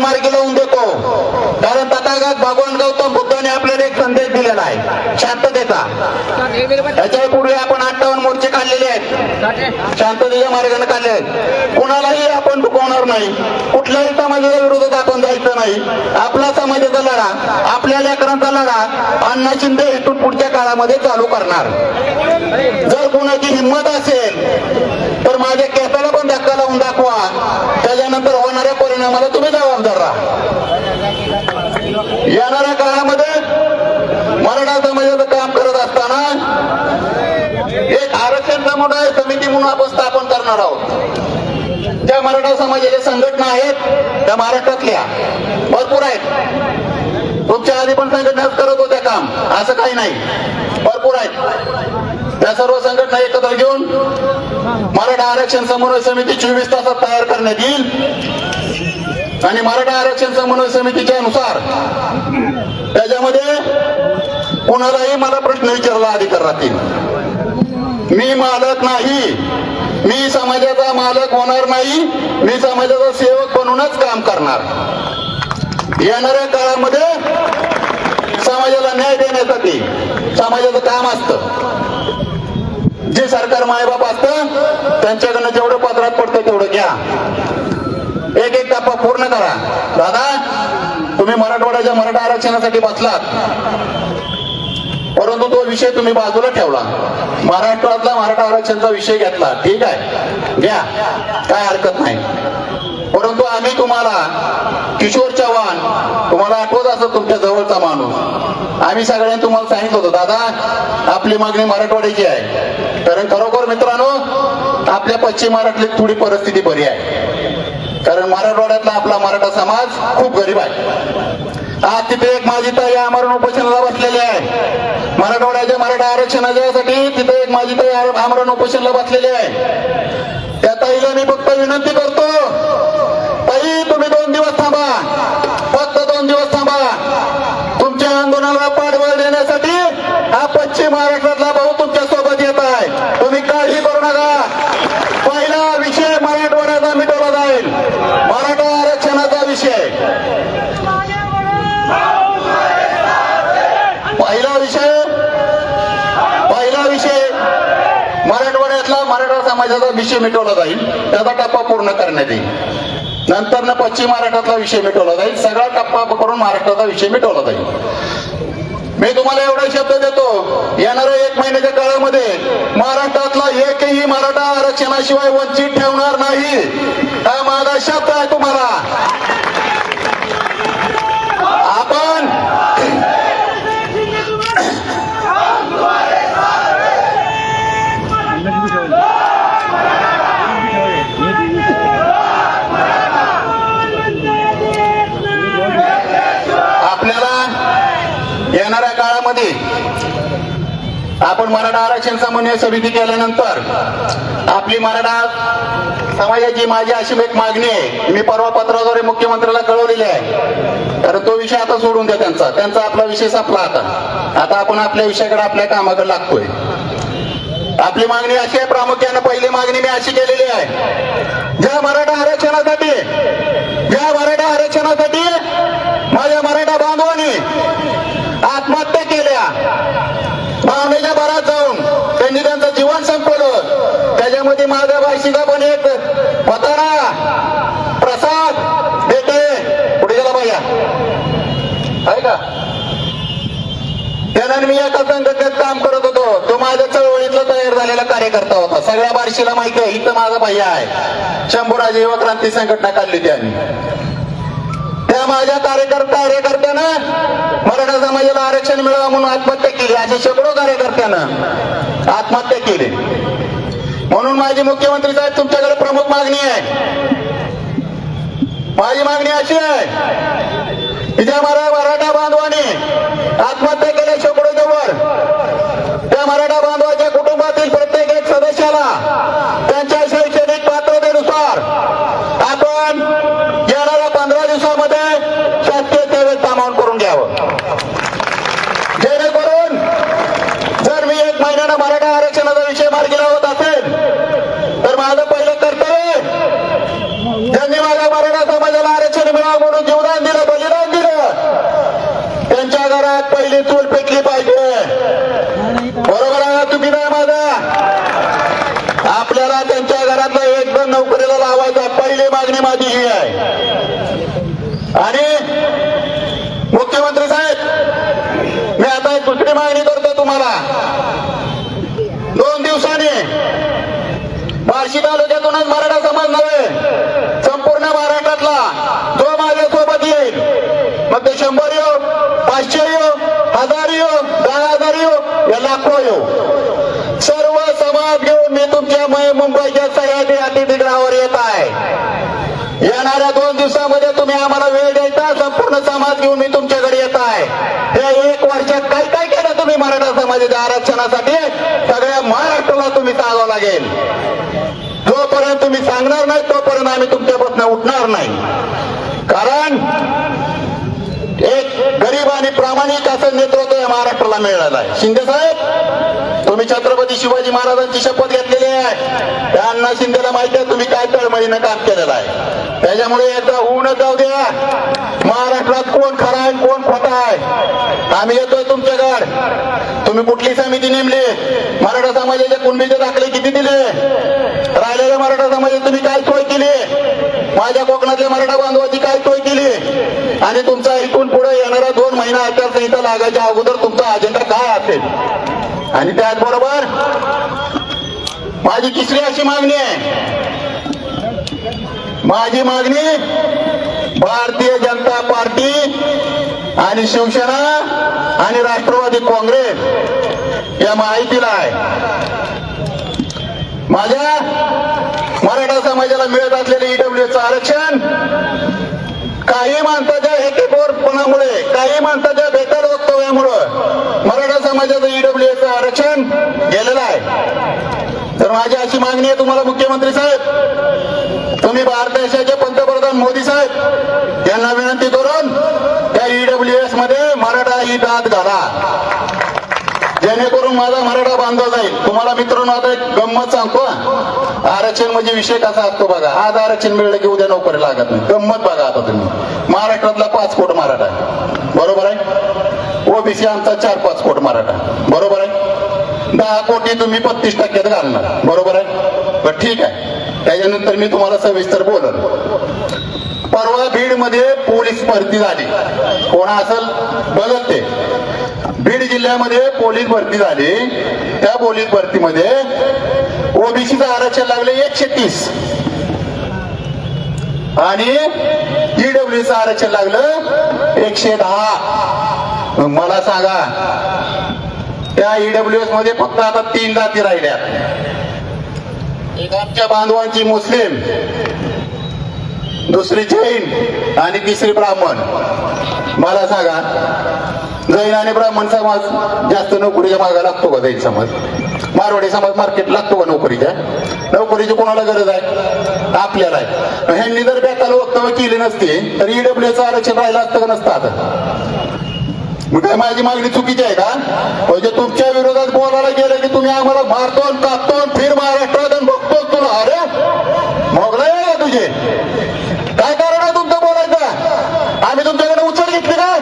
मार्गी लावून देतो कारण तथागत भगवान गौतम बुद्धाने आपल्याला एक संदेश आहे शांततेचा त्याच्या पूर्वी आपण अठ्ठावन्न मोर्चे काढलेले आहेत. शांततेच्या मार्गाने काढले आहेत. कुणालाही आपण दुखवणार नाही. कुठल्याही समाजाच्या विरोधात आपण जायचं नाही. आपला समाजाचा लढा आपल्या लेकरांचा लढा अण्णा शिंदे इथून पुढच्या काळामध्ये चालू करणार. जर कोणाची हिंमत असेल तर माझ्या केसाला पण धक्का लावून दाखवा. त्याच्यानंतर होणाऱ्या परिणामाला तुम्ही जबाबदार राहा. येणाऱ्या काळामध्ये मराठा समाजाचं काम करत असताना एक आरक्षण समुदाय समिती म्हणून आपण स्थापन करणार आहोत. ज्या मराठा समाजाच्या संघटना आहेत त्या महाराष्ट्रातल्या भरपूर आहेत. तुमच्या आधी पण संघटनाच करत होत्या काम असं काही नाही. भरपूर आहेत. त्या सर्व संघटना एकत्र घेऊन मराठा आरक्षण समन्वय समिती चोवीस तासात तयार करण्यात येईल. आणि मराठा आरक्षण समन्वय समितीच्या अनुसार त्याच्यामध्ये कुणालाही मला प्रश्न विचारला अधिकार राहतील. मी मालक नाही. मी समाजाचा मालक होणार नाही मी समाजाचा सेवक बनूनच काम करणार. येणाऱ्या काळामध्ये समाजाला न्याय देण्यासाठी समाजाचं काम असतं. जे सरकार मायबाप असतं त्यांच्याकडनं जेवढं पत्रात पडतं तेवढं घ्या. एक एक टप्पा पूर्ण करा. दादा तुम्ही मराठवाड्याच्या मराठा आरक्षणासाठी बसलात. परंतु तो विषय तुम्ही बाजूला ठेवला. महाराष्ट्रातला मराठा आरक्षणचा विषय घेतला. ठीक आहे? घ्या. काय हरकत नाही. परंतु आम्ही तुम्हाला किशोर चव्हाण तुम्हाला आठवत असत तुमच्या जवळचा माणूस. आम्ही सगळ्यांनी तुम्हाला सांगितलं होतं दादा आपली मागणी मराठवाड्याची आहे. कारण खरोखर मित्रांनो आपल्या पश्चिम महाराष्ट्रातली थोडी परिस्थिती बरी आहे. कारण मराठवाड्यातला आपला मराठा समाज खूप गरीब आहे. आज तिथे एक माझी ताई आमरण उपोषणाला बसलेली आहे. मराठवाड्याच्या मराठा आरक्षणासाठी तिथे एक माझी ताई आमरण उपोषणाला बसलेली आहे. त्या ताईला मी फक्त विनंती करतो ताई तुम्ही दोन दिवस थांबा. फक्त दोन दिवस थांबा तुमच्या आंदोलनाला पाठबळ देण्यासाठी हा पश्चिम महाराष्ट्रातला भाऊ तुमच्यासोबत येत आहे तुम्ही काळजी करू नका पहिला विषय मराठवाड्याचा मिटवला जाईल मराठा आरक्षणाचा विषय पहिला विषय पहिला विषय मराठवाड्यातला मराठा समाजाचा विषय मिटवला जाईल. त्याचा टप्पा पूर्ण करण्यात येईल. नंतर पश्चिम महाराष्ट्रातला विषय मिटवला जाईल. सगळा टप्पा करून महाराष्ट्राचा विषय मिटवला जाईल. मी तुम्हाला एवढा शब्द देतो. येणाऱ्या एक महिन्याच्या काळामध्ये महाराष्ट्रातला एकही मराठा आरक्षणाशिवाय वंचित ठेवणार नाही. हा माझा शब्द आहे तुम्हाला आपण आपल्याला येणाऱ्या काळामध्ये आपण मराठा आरक्षण समन्वय समिती केल्यानंतर आपली मराठा समाजाची माझी अशी एक मागणी आहे. मी परवा पत्राद्वारे मुख्यमंत्र्याला कळवलेली आहे. तर तो विषय आता सोडून द्या त्यांचा. त्यांचा आपला विषय संपला आता. आता आपण आपल्या विषयाकडे आपल्या कामाकडे लागतोय. आपली मागणी अशी आहे प्रामुख्यानं पहिली मागणी मी अशी केलेली आहे. ज्या मराठा आरक्षणासाठी ज्या मराठा आरक्षणासाठी माझ्या मराठा बांधवांनी आत्महत्या केल्या भावनेच्या भरात जाऊन त्यांनी त्यांचं जीवन संपवलं माझ्या बायशीचा पण एक. पतारा प्रसाद बेटे. पुढे गेला भैया आहे का? त्यानं मी एका संघटनेत काम करत होतो. तो माझ्या चळवळीतला तयार झालेला कार्यकर्ता होता. सगळ्या बारशीला माहिती आहे इथं माझा भैया आहे. शंभूराजे युवा क्रांती संघटना काढली त्यांनी. त्या माझ्या कार्यकर्ता कार्यकर्त्यानं मराठा समाजाला आरक्षण मिळावं म्हणून आत्महत्या केली. अशा शेकडो कार्यकर्त्यानं आत्महत्या केली. म्हणून माझी मुख्यमंत्री साहेब तुमच्याकडे प्रमुख मागणी आहे. माझी मागणी अशी आहे. की ज्या मराठा बांधवाने आत्महत्या केल्या शेकडो जवळ त्या मराठा बांधवाच्या कुटुंबातील प्रत्येक एक सदस्याला त्यांच्या शैक्षणिक पात्रतेनुसार आपण येणाऱ्या पंधरा दिवसामध्ये शासकीय सेवेत सामावून करून घ्यावं जेणेकरून जर मी एक महिन्यानं मराठा आरक्षणाचा विषय मार्गी लावत असेल. तर माझं पहिलं कर्तव्य ज्यांनी माझ्या मराठा समाजाला आरक्षण मिळावं म्हणून जीवदान दिलं बलिदान दिलं त्यांच्या घरात पहिली चूल पेटली पाहिजे. बरोबर आहे तुम्ही नाही माझा? आपल्याला त्यांच्या घरातला एक नोकरीला लावायचा पहिली मागणी माझी ही आहे. आणि मुख्यमंत्री साहेब मी आता एक दुसरी मागणी करतो तुम्हाला दोन दिवसांनी वाशी तालुक्यातूनच मराठा समाज नव्हे संपूर्ण महाराष्ट्रातला जो माझ्या सोबत येईल. मग ते शंभर येऊ पाचशे येऊ हजार येऊ दहा हजार येऊ या लाखो येऊ. सर्व समाज घेऊन मी तुमच्या मुंबईच्या सह्याद्री अतिथीगृहावर येत आहे. येणाऱ्या दोन दिवसामध्ये तुम्ही आम्हाला वेळ द्यायचा संपूर्ण समाज घेऊन मी तुमच्याकडे येत आहे. या एक वर्षात काय काय केलं तुम्ही मराठा समाजाच्या आरक्षणासाठी? सगळ्या महाराष्ट्राला तुम्ही सांगावं लागेल. सांगणार नाही तोपर्यंत आम्ही तुमच्यापासून उठणार नाही. कारण एक गरीब आणि प्रामाणिक असं नेतृत्व या महाराष्ट्राला मिळालं आहे. शिंदे साहेब तुम्ही छत्रपती शिवाजी महाराजांची शपथ घेतलेली आहे. त्या अण्णा शिंदेला माहिती आहे तुम्ही काय तळमळीनं काम केलेलं आहे. त्याच्यामुळे एकदा होऊनच जाऊ द्या. महाराष्ट्रात कोण खरा आहे कोण खोटा आहे? आम्ही येतोय तुमच्याकडे. तुम्ही कुठली समिती नेमली? मराठा समाजाचे कुणबीचे दाखले किती दिले? राहिलेल्या मराठा समाजात तुम्ही काय सोय केली? माझ्या कोकणातल्या मराठा बांधवाची काय सोय केली? आणि तुमचा इथून पुढे येणारा दोन महिना आचारसंहिता लागायच्या अगोदर तुमचा अजेंडा काय असेल? आणि त्याचबरोबर माझी तिसरी अशी मागणी आहे. माझी मागणी भारतीय जनता पार्टी आणि शिवसेना आणि राष्ट्रवादी काँग्रेस या माहितीला आहे. माझ्या मराठा समाजाला मिळत असलेले ईडब्ल्यूचं आरक्षण काही माणसाच्या हेकेखोरपणामुळे काही माणसाच्या बेकार वक्तव्यामुळं मराठा समाजाचं गेलेला आहे. तर माझी अशी मागणी आहे तुम्हाला मुख्यमंत्री साहेब. तुम्ही भारत देशाचे पंतप्रधान मोदी साहेब यांना विनंती करून त्या ईडब्ल्यू एसमध्ये मराठा ही दात घाला. जेणेकरून माझा मराठा बांधव जाईल. तुम्हाला मित्रांनो आता एक गंमत सांगतो आरक्षण म्हणजे विषय कसा असतो बघा. आज आरक्षण मिळलं की उद्या नोकरी लागत नाही. गंमत बघा आता तुम्ही. महाराष्ट्रातला पाच कोट मराठा आहे. बरोबर आहे? ओबीसी आमचा चार पाच कोट मराठा बरोबर दहा कोटी तुम्ही बत्तीस टक्क्यात घालणार. बरोबर आहे? बरं ठीक आहे. त्याच्यानंतर मी तुम्हाला सविस्तर बोलल. परवा बीडमध्ये पोलीस भरती झाली. कोणा असेल? बघत ते. बीड जिल्ह्यामध्ये पोलीस भरती झाली. त्या पोलीस भरतीमध्ये ओबीसीचं आरक्षण लागले एकशे तीस. आणि ईडब्ल्यूचं आरक्षण लागलं एकशे दहा. मला सांगा त्या ईडब्ल्यू एसमध्ये फक्त आता तीन जाती राहिल्या एक आमच्या बांधवांची मुस्लिम दुसरी जैन आणि तिसरी ब्राह्मण. मला सांगा जैन आणि ब्राह्मण समाज जास्त नोकरीच्या मागा लागतो का जैन समाज? मारवाडी समाज मार्केट लागतो का नोकरीच्या? नोकरीची कोणाला गरज आहे? आपल्याला आहे. ह्यांनी जर बेताल वक्तव्य केली नसते तर ईडब्ल्यूचं आरक्षण राहिलं असतं का नसतं आता? मग काय माझी मागणी चुकीची आहे का म्हणजे तुमच्या विरोधात बोलायला गेलं की तुम्ही आम्हाला मारतो कापतो फिर महाराष्ट्रात आणि बघतो तुला अरे मोगला आहे का तुझे काय कारण आहे तुमचं बोलायचं आम्ही तुमच्याकडे उचल घेतली का